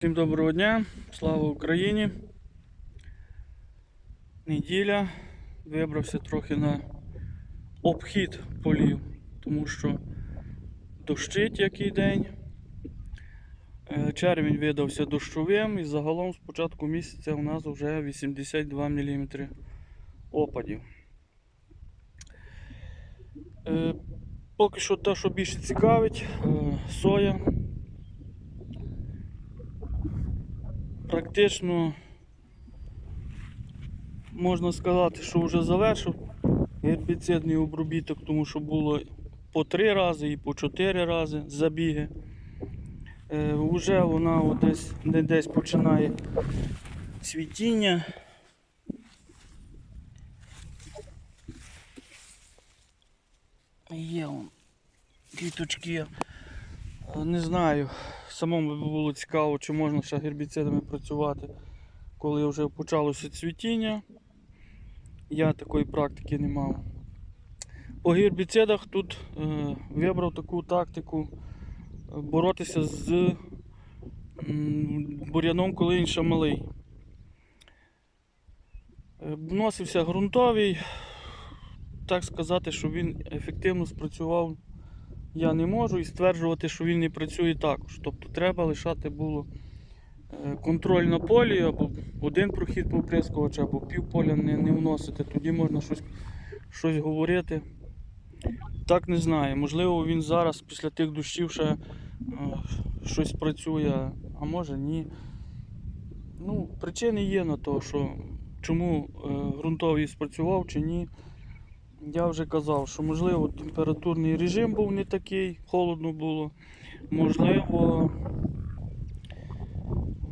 Всім доброго дня, слава Україні. Неділя. Вибрався трохи на обхід полів, тому що дощить який день. Е, Червень видався дощовим і загалом з початку місяця у нас вже 82 мм опадів. Е, Поки що те, що більше цікавить, е, соя. Практично можна сказати, що вже завершив гербіцидний обробіток, тому що було по три рази і по чотири рази забіги. Е, Уже вона десь, десь починає цвітіння. Є он, квіточки. Не знаю, самому було цікаво, чи можна ще гербіцидами працювати, коли вже почалося цвітіння. Я такої практики не мав. По гербіцидах тут е, вибрав таку тактику е, боротися з бур'яном, коли він ще малий. Е, Вносився ґрунтовий, так сказати, що він ефективно спрацював я не можу і стверджувати, що він не працює також. Тобто треба лишати було е, контроль на полі, або один прохід поприскувач, або пів поля не, не вносити, тоді можна щось, щось говорити. Так не знаю. Можливо, він зараз після тих дощів ще е, щось працює, а може ні. Ну, причини є на те, що чому е, ґрунтовий спрацював чи ні. Я вже казав, що можливо температурний режим був не такий, холодно було, можливо,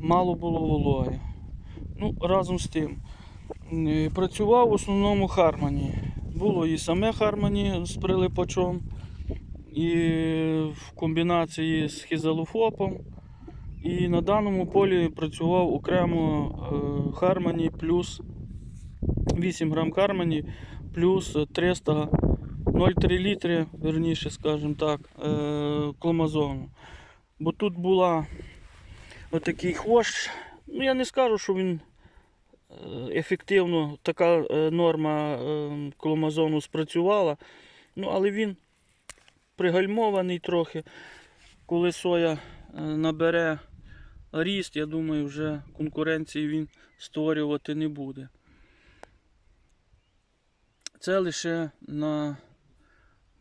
мало було вологи. Ну, разом з тим, е, працював в основному Хармані. Було і саме Хармані з прилипачом, і в комбінації з хізалофопом. І на даному полі працював окремо е, Хармані плюс 8 грам Хармані плюс 300 0,3 літри, верніше, скажімо так, е, кломазону. Бо тут була отакий хвощ. Ну, я не скажу, що він е, ефективно, така е, норма кломазону спрацювала. Ну, але він пригальмований трохи. Коли соя набере ріст, я думаю, вже конкуренції він створювати не буде. Це лише на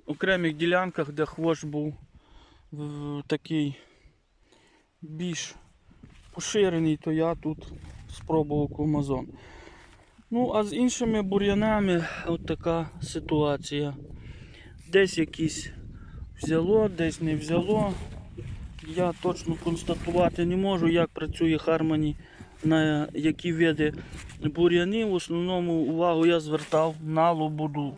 окремих ділянках, де хвощ був такий більш поширений, то я тут спробував кломазон. Ну, а з іншими бур'янами от така ситуація. Десь якісь взяло, десь не взяло. Я точно констатувати не можу, як працює Хармоні, на які види бур'янів. В основному увагу я звертав на лободу.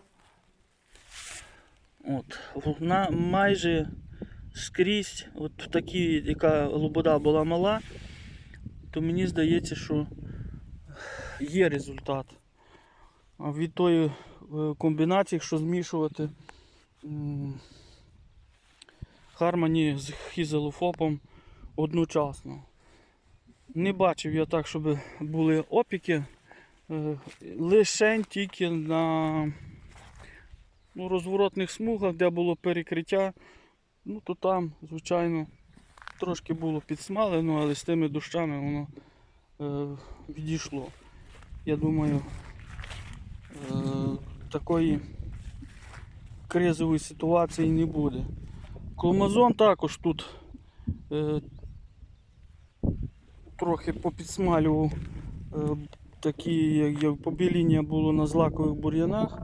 От, в- на майже скрізь, от такі, яка лобода була мала, то мені здається, що є результат. Від тої е, комбінації, якщо змішувати Хармоні з хізелофопом одночасно. Не бачив я так, щоб були опіки. Е, Лише тільки на ну, розворотних смугах, де було перекриття. Ну, то там, звичайно, трошки було підсмалено, але з тими дощами воно е, відійшло. Я думаю, е, такої кризової ситуації не буде. Кломазон також тут е, трохи попідсмалював е, такі, як, побіління було на злакових бур'янах.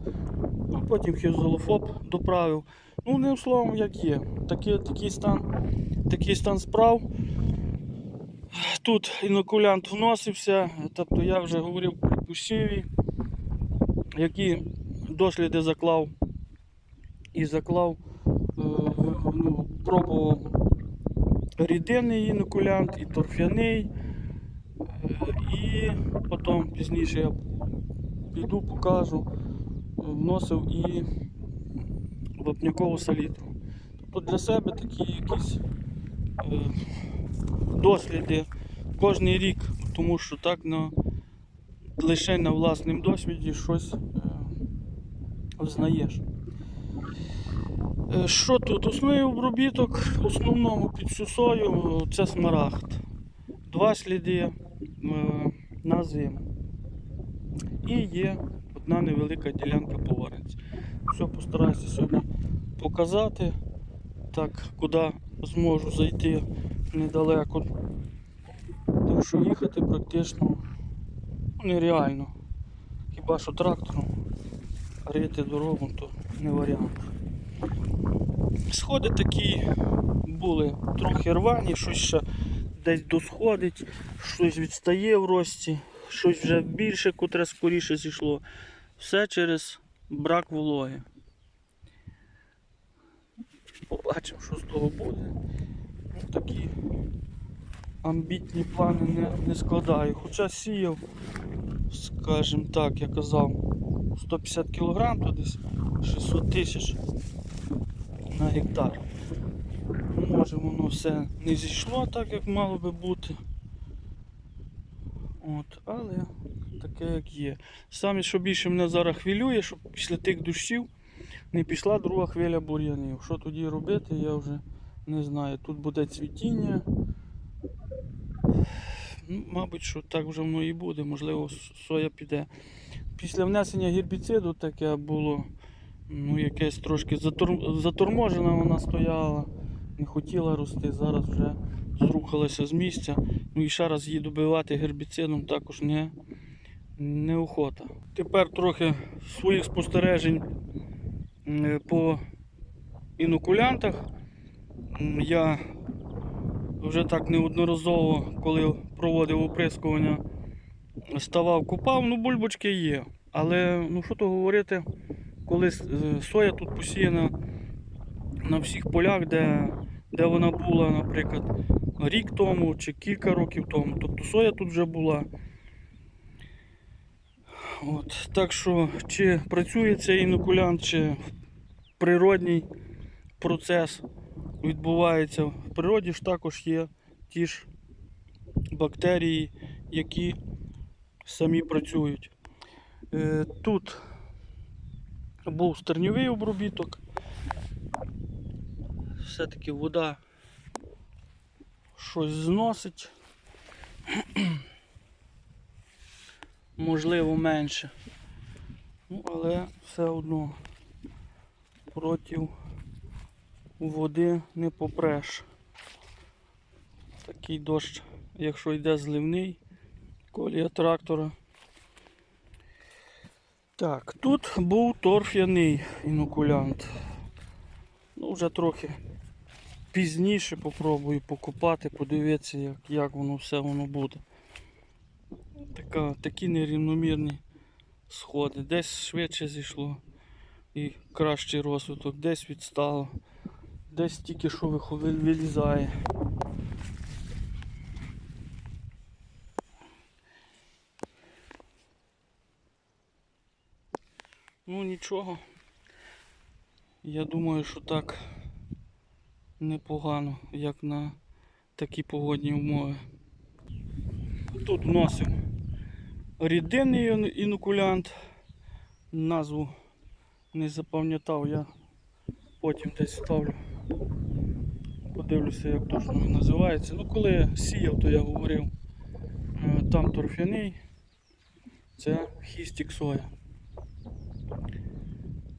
Ну, потім хізолофоп доправив. Ну, одним словом, як є. Такий, такий, стан, такий стан справ. Тут інокулянт вносився, тобто я вже говорив про кущеві, які досліди заклав і заклав, е, ну, пробував рідинний інокулянт і торфяний. Е, І потім пізніше я піду, покажу, е, вносив і вапнякову салітру. Тобто для себе такі якісь е, досліди кожний рік, тому що так на, лише на власному досвіді щось е, знаєш. Е, Що тут? Основний обробіток, в основному під сосою це смарагд. Два сліди е, на зиму. І є одна невелика ділянка поворенця. Все, постараюся сьогодні показати. Так, куди зможу зайти недалеко. Тому що їхати практично ну, нереально. Хіба що трактором рити дорогу, то не варіант. Сходи такі були трохи рвані, щось ще десь досходить, щось відстає в рості, щось вже більше, котре скоріше зійшло. Все через брак вологи. Побачимо, що з того буде. Такі амбітні плани не, не складаю. Хоча сіяв, скажімо так, я казав, 150 кг, то десь 600 тисяч на гектар. Може воно все не зійшло так, як мало би бути. От, але таке як є. Саме, що більше мене зараз хвилює, щоб після тих дощів не пішла друга хвиля бур'янів. Що тоді робити, я вже не знаю. Тут буде цвітіння. Ну, мабуть, що так вже воно і буде, можливо, соя піде. Після внесення гербіциду таке було, ну, якесь трошки затор... заторможена вона стояла, не хотіла рости, зараз вже зрухалася з місця. Ну і ще раз її добивати гербіцидом також не, неохота. Тепер трохи своїх спостережень по інокулянтах. Я вже так неодноразово, коли проводив оприскування, ставав, купав, ну бульбочки є. Але ну що то говорити, коли е, соя тут посіяна на всіх полях, де, де вона була, наприклад, рік тому чи кілька років тому. Тобто соя тут вже була. От, так що, чи працює цей інокулянт, чи природній процес відбувається. В природі ж також є ті ж бактерії, які самі працюють. Е, Тут був стерньовий обробіток. Все-таки вода щось зносить. Можливо, менше. Ну, але все одно проти води не попреш. Такий дощ, якщо йде зливний, колія трактора. Так, тут був торф'яний інокулянт. Ну, вже трохи пізніше попробую покупати, подивитися, як, як воно все воно буде. Така, такі нерівномірні сходи. Десь швидше зійшло і кращий розвиток, десь відстало, десь тільки що вилізає. Ну нічого. Я думаю, що так непогано, як на такі погодні умови. Тут вносимо рідинний ін- інокулянт. Назву не запам'ятав, я потім десь ставлю. Подивлюся, як точно він називається. Ну, коли сіяв, то я говорив, е, там торфяний, це хістік соя.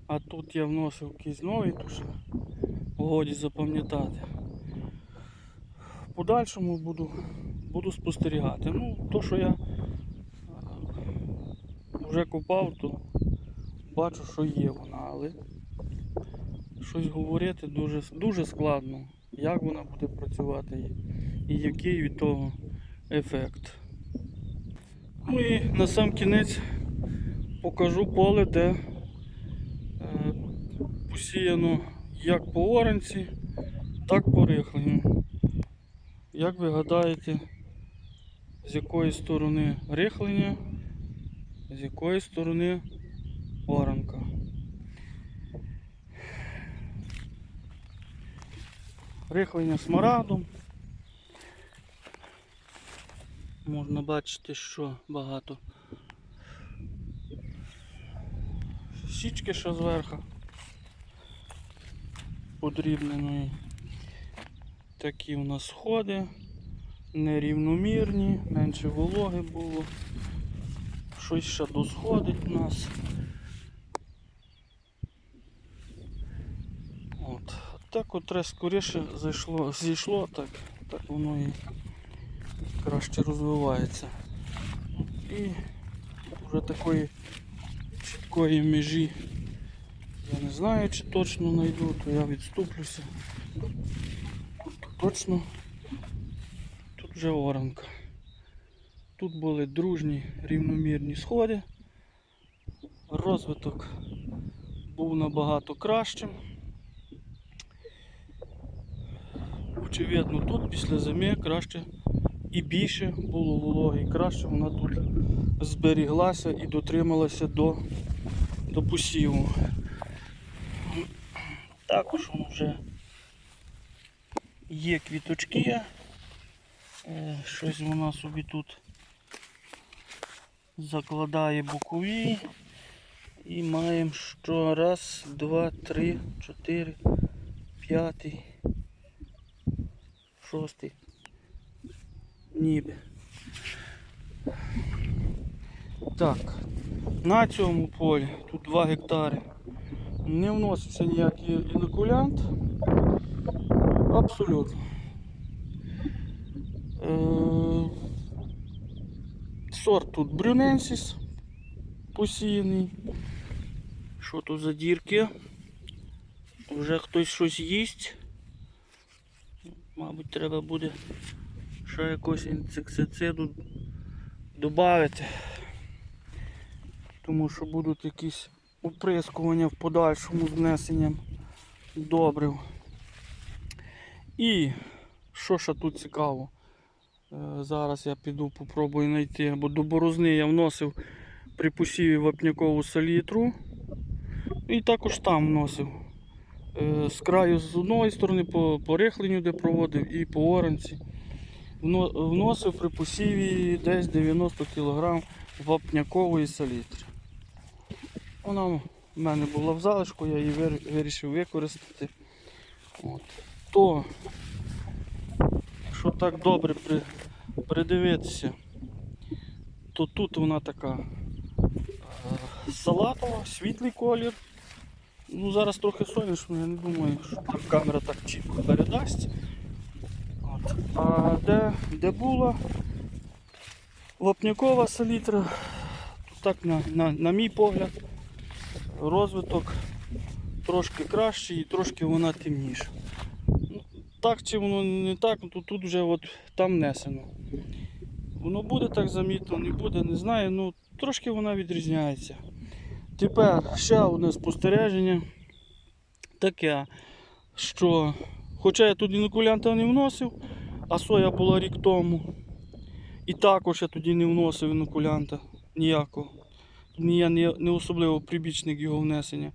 А тут я вносив якийсь новий, то що годі запам'ятати. Подальшому буду, буду спостерігати. Ну, то, що я е, вже купав, то бачу, що є вона, але щось говорити дуже, дуже складно, як вона буде працювати і, і який від того ефект. Ну і на сам кінець покажу поле, де е, посіяно як по оранці, так по рихленню. Як ви гадаєте, з якої сторони рихлення, з якої сторони оранка? Рихлення смарагдом. Можна бачити, що багато. Січки ще зверху. Подрібненої. Такі у нас сходи. Нерівномірні, менше вологи було. Щось ще досходить у нас. От. Так от треба скоріше зайшло, зійшло, так, так воно і краще розвивається. І вже такої чіткої межі я не знаю, чи точно знайду, то я відступлюся. Точно тут вже оранка. Тут були дружні рівномірні сходи. Розвиток був набагато кращим. Очевидно, тут після зими краще і більше було вологи, краще вона тут зберіглася і дотрималася до, до посіву. Також вже є квіточки. Е, Щось вона собі тут закладає бокові. І маємо що раз, два, три, чотири, п'ятий, шостий. Ніби. Так, на цьому полі тут 2 гектари. Не вноситься ніякий інокулянт. Абсолютно. Е, Сорт тут брюненсіс посіяний. Що тут за дірки? Вже хтось щось їсть. Мабуть, треба буде ще якось інсектициду додати. Тому що будуть якісь оприскування в подальшому з внесенням добрив. І що ще тут цікаво? Е, Зараз я піду попробую знайти, бо до борозни я вносив при посіві вапнякову салітру. І також там вносив. Е, З краю з одної сторони по, по рихленню, де проводив, і по оранці. Вносив при посіві десь 90 кг вапнякової салітри. Вона в мене була в залишку, я її вирішив використати. От. То, якщо так добре при, придивитися, то тут вона така е, салатова, світлий колір. Ну, зараз трохи сонячно, я не думаю, що там камера так чітко передасть. От. А де, де була вапнякова салітра, то так на, на, на мій погляд, розвиток трошки кращий і трошки вона темніша. Ну, так чи воно не так, ну, то тут вже от там несено. Воно буде так замітно, не буде, не знаю, ну трошки вона відрізняється. Тепер ще одне спостереження таке, що хоча я тут інокулянта не вносив, а соя була рік тому. І також я тоді не вносив інокулянта ніякого. Я не, не особливо прибічник його внесення.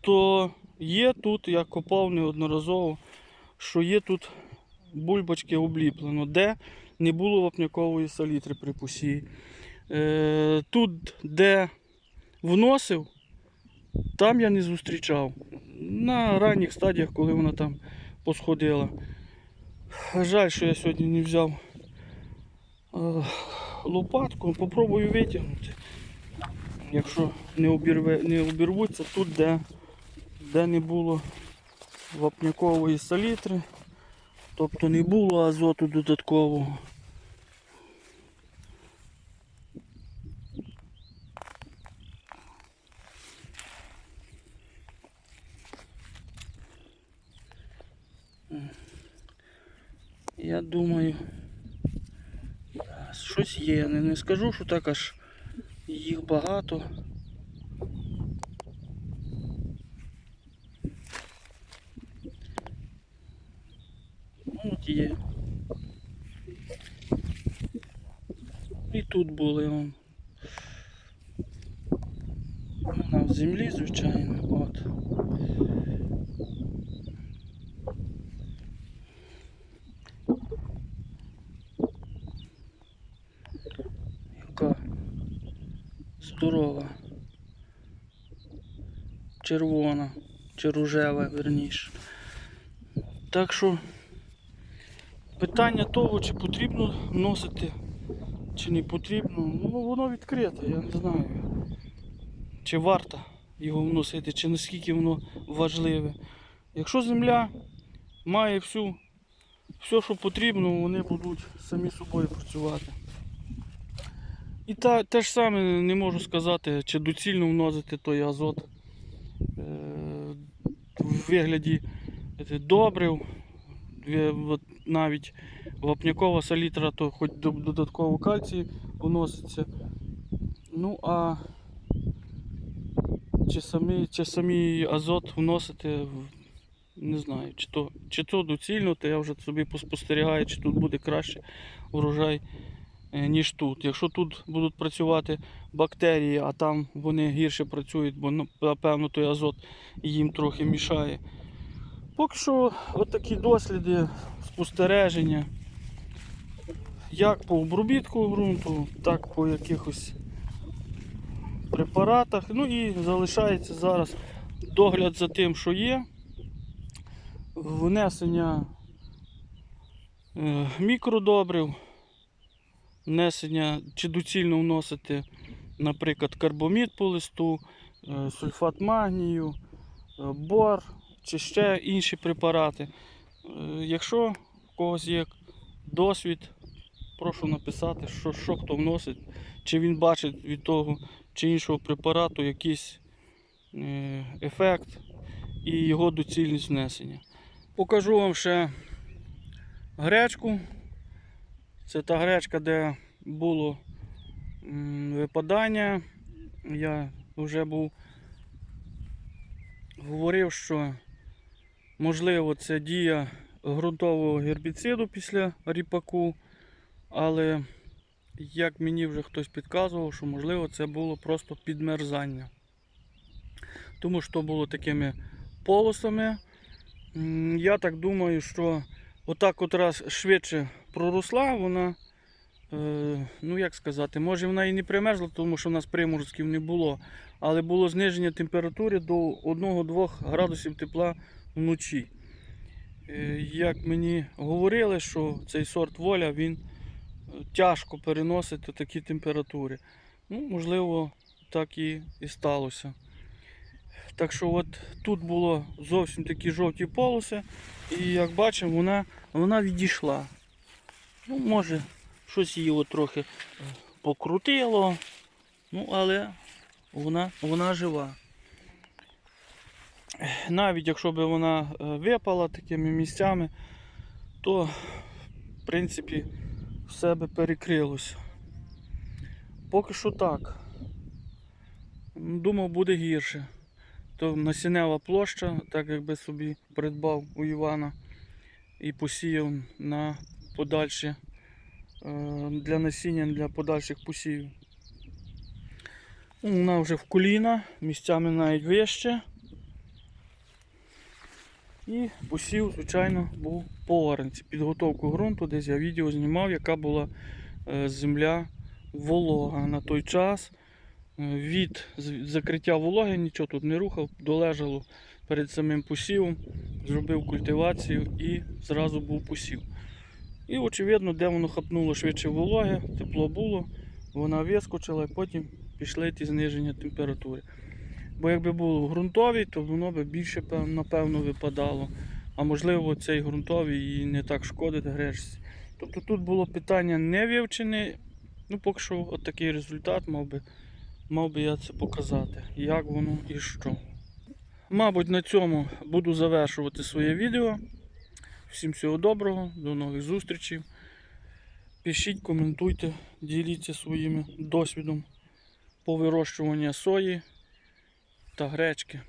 То є тут, я копав неодноразово, що є тут бульбочки обліплено, де не було вапнякової салітри при посії. Е, тут, де вносив, там я не зустрічав. На ранніх стадіях, коли вона там посходила. Жаль, що я сьогодні не взяв е, лопатку, попробую витягнути. Якщо не, обірве, не обірвуться тут, де, де не було вапнякової салітри, тобто не було азоту додаткового. Я думаю, щось є. Не, скажу, що так аж їх багато. Ну, От є. І тут були он. Вона в землі, звичайно, от. Червона, чи рожева, верніше. Так що питання того, чи потрібно вносити, чи не потрібно, ну воно відкрите, я не знаю. Чи варто його вносити, чи наскільки воно важливе. Якщо земля має всю, все, що потрібно, вони будуть самі собою працювати. І та, те ж саме не можу сказати, чи доцільно вносити той азот в вигляді е, добрив, е, навіть вапнякова салітра, то хоч додатково кальцій вноситься. Ну а чи самі, чи самі азот вносити, не знаю, чи то, чи то доцільно, то я вже собі поспостерігаю, чи тут буде краще урожай, е, ніж тут. Якщо тут будуть працювати бактерії, а там вони гірше працюють, бо ну, напевно той азот їм трохи мішає. Поки що от такі досліди, спостереження, як по обробітку ґрунту, так по якихось препаратах. Ну і залишається зараз догляд за тим, що є. Внесення е, мікродобрив, внесення чи доцільно вносити, наприклад, карбомід по листу, е, сульфат магнію, е, бор чи ще інші препарати. Е, Якщо в когось є досвід, прошу написати, що, що хто вносить, чи він бачить від того чи іншого препарату якийсь ефект і його доцільність внесення. Покажу вам ще гречку. Це та гречка, де було випадання. Я вже був говорив, що можливо це дія ґрунтового гербіциду після ріпаку, але як мені вже хтось підказував, що можливо це було просто підмерзання. Тому що було такими полосами. Я так думаю, що отак от раз швидше проросла, вона, е, ну як сказати, може вона і не примерзла, тому що в нас приморозків не було, але було зниження температури до 1-2 градусів тепла вночі. Е, Як мені говорили, що цей сорт воля він е, тяжко переносить такі температури. Ну, можливо, так і, і сталося. Так що от тут було зовсім такі жовті полоси, і як бачимо, вона, вона відійшла. Ну, може, щось її трохи покрутило, ну, але вона, вона жива. Навіть якщо б вона е, випала такими місцями, то в принципі все би перекрилося. Поки що так. Думав, буде гірше. То насіннева площа, так якби собі придбав у Івана і посіяв на подальші е, для насіння для подальших посівів. Ну, Вона вже в коліна, місцями навіть вище. І посів, звичайно, був по. Підготовку ґрунту, десь я відео знімав, яка була е, земля волога на той час. Е, Від закриття вологи нічого тут не рухав, долежало перед самим посівом, зробив культивацію і зразу був посів. І очевидно, де воно хапнуло швидше вологи, тепло було, вона вискочила і потім пішли ті зниження температури. Бо якби було в ґрунтовій, то воно би більше напевно випадало. А можливо цей ґрунтовий і не так шкодить гречці. Тобто тут було питання не вивчене. Ну, поки що от такий результат мав би, мав би я це показати, як воно і що. Мабуть, на цьому буду завершувати своє відео. Всім всього доброго, до нових зустрічей. Пишіть, коментуйте, діліться своїм досвідом по вирощуванню сої та гречки.